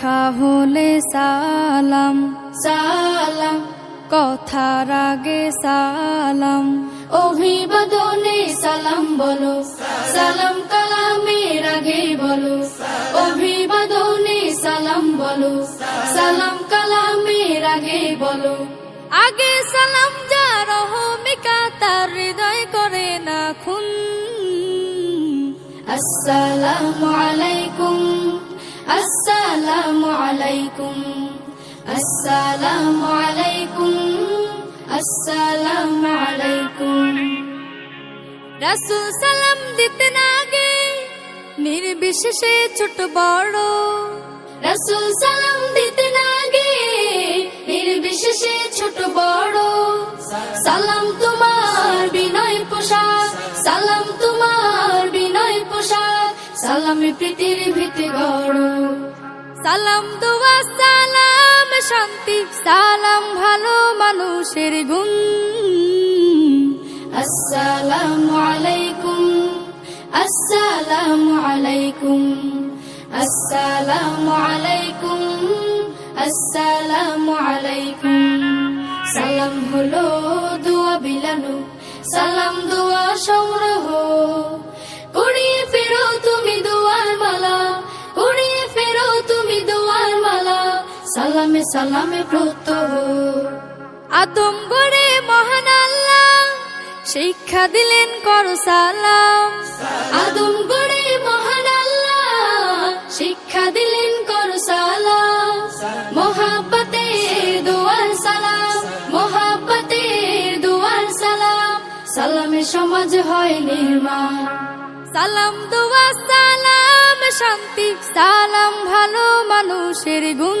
দেখা হলে সালাম। সালাম। কথার আগে সালাম। অভিবাদনে সালাম বলো। সালাম কালামের আগে বলো। অভিবাদনে সালাম বলো। সালাম কালামের আগে বলো। আগে সালাম যা রহমিকা তার হৃদয় করে না খুন আসসালামু আলাইকুম। আসসালামু আলাইকুম আসসালামু আলাইকুম আসসালামু আলাইকুম। রাসুল সালাম দিতে না আগে, নির্বিশেষে ছোট বড়। রাসূল সালাম দিতে না গে নির্বিশেষে ছোট বড়। সালাম তোমার বিনয় পোশাক সালাম তোমার বিনয় পোশাক সালামে প্রীতির ভিতে গড়। সালাম দোয়া, সালাম শান্তি, সালাম ভালো মানুষের গুণ। আসসালামু আলাইকুম আসসালামু আলাইকুম আসসালামু আলাইকুম আসসালামু আলাইকুম। সালাম হলো দোয়া বিলানো, সালাম দোয়া সংগ্রহ সালামে সালামে প্রত্যহ। আদম গড়ে মহান আল্লাহ, শিক্ষা দিলেন, করো সালাম। আদম গড়ে মহান আল্লাহ, শিক্ষা দিলেন, কর সালাম। মোহাব্বতে দোয়ার সালাম, মোহাব্বতে দোয়ার সালাম। সালামে সমাজ হয় নির্মাণ। সালাম, দোয়া, সালাম, শান্তি, সালাম, ভালো মানুষের গুণ।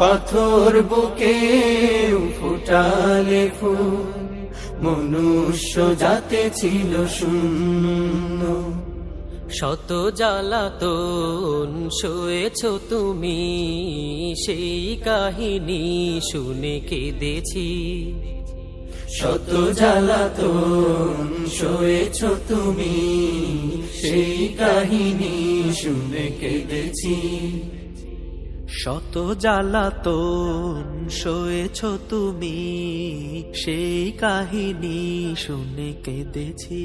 পাথর বুকে ফুটালে ফুল, মনুষ্য যাতে ছিল শূন্য। শত জ্বালা জ্বালাতন শুয়েছ তুমি, সেই কাহিনী শুনে কেঁদেছি। শত জ্বালা জ্বালাতন শোয়েছ তুমি, সেই কাহিনী শুনে কেঁদেছি। শত জ্বালাতন শুয়েছ তুমি, সেই কাহিনী শুনে কেঁদেছি।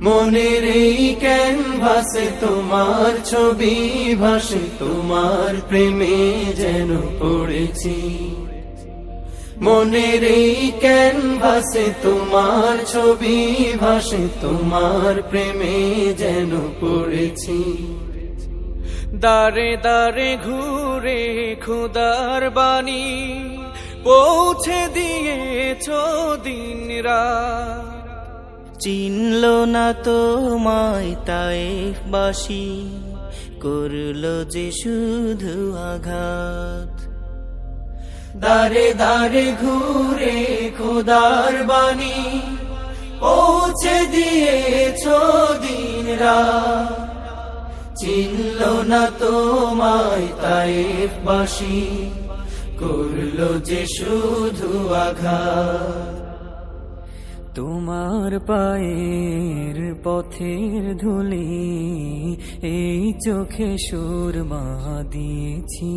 মনের এই ক্যানভাসে তোমার ছবি ভাসে, তোমার প্রেমে যেন পড়েছি। মনের এই ক্যানভাসে তোমার ছবি ভাসে, তোমার প্রেমে যেন পড়েছি। দারে দারে ঘুরে খুদার বাণী পৌঁছে দিয়েছ দিন চিনল না তোমায় তাইফবাসী করল যে শুধু আঘাত। দারে দারে ঘুরে খোদার বাণী পৌঁছে দিয়েছ দিন চিনল না তোমায় তাইফবাসী করল যে শুধু আঘাত। তোমার পায়ের পথের ধুলি এই চোখে সুরমা দিয়েছি।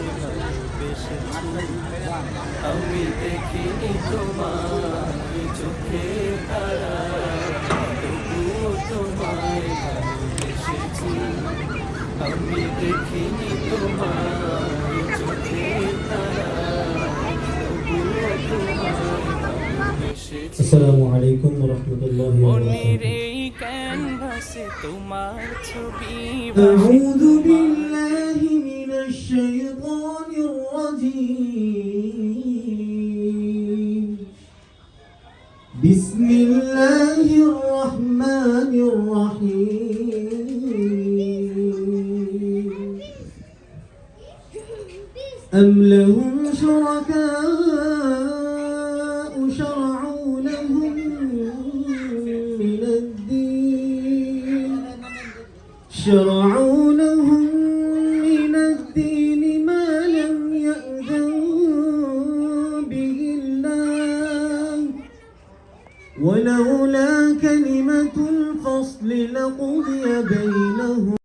বেশি। আমি দেখিনি তোমার চোখে তারা তোমায় ভালোবেসেছি। আমি দেখিনি তোমার চোখে তারা তোমায় ভালোবেসেছি। আসসালামু আলাইকুম ওয়া রাহমাতুল্লাহি ওয়া বারাকাতুহু। তোমার ছবি أعوذ بالله من الشيطان الرجيم بسم الله الرحمن الرحيم أم لهم شركاء شرعوا شرعوا لهم من الدين ما لم يأذن به الله. ولولا كلمة الفصل لقضي بينهم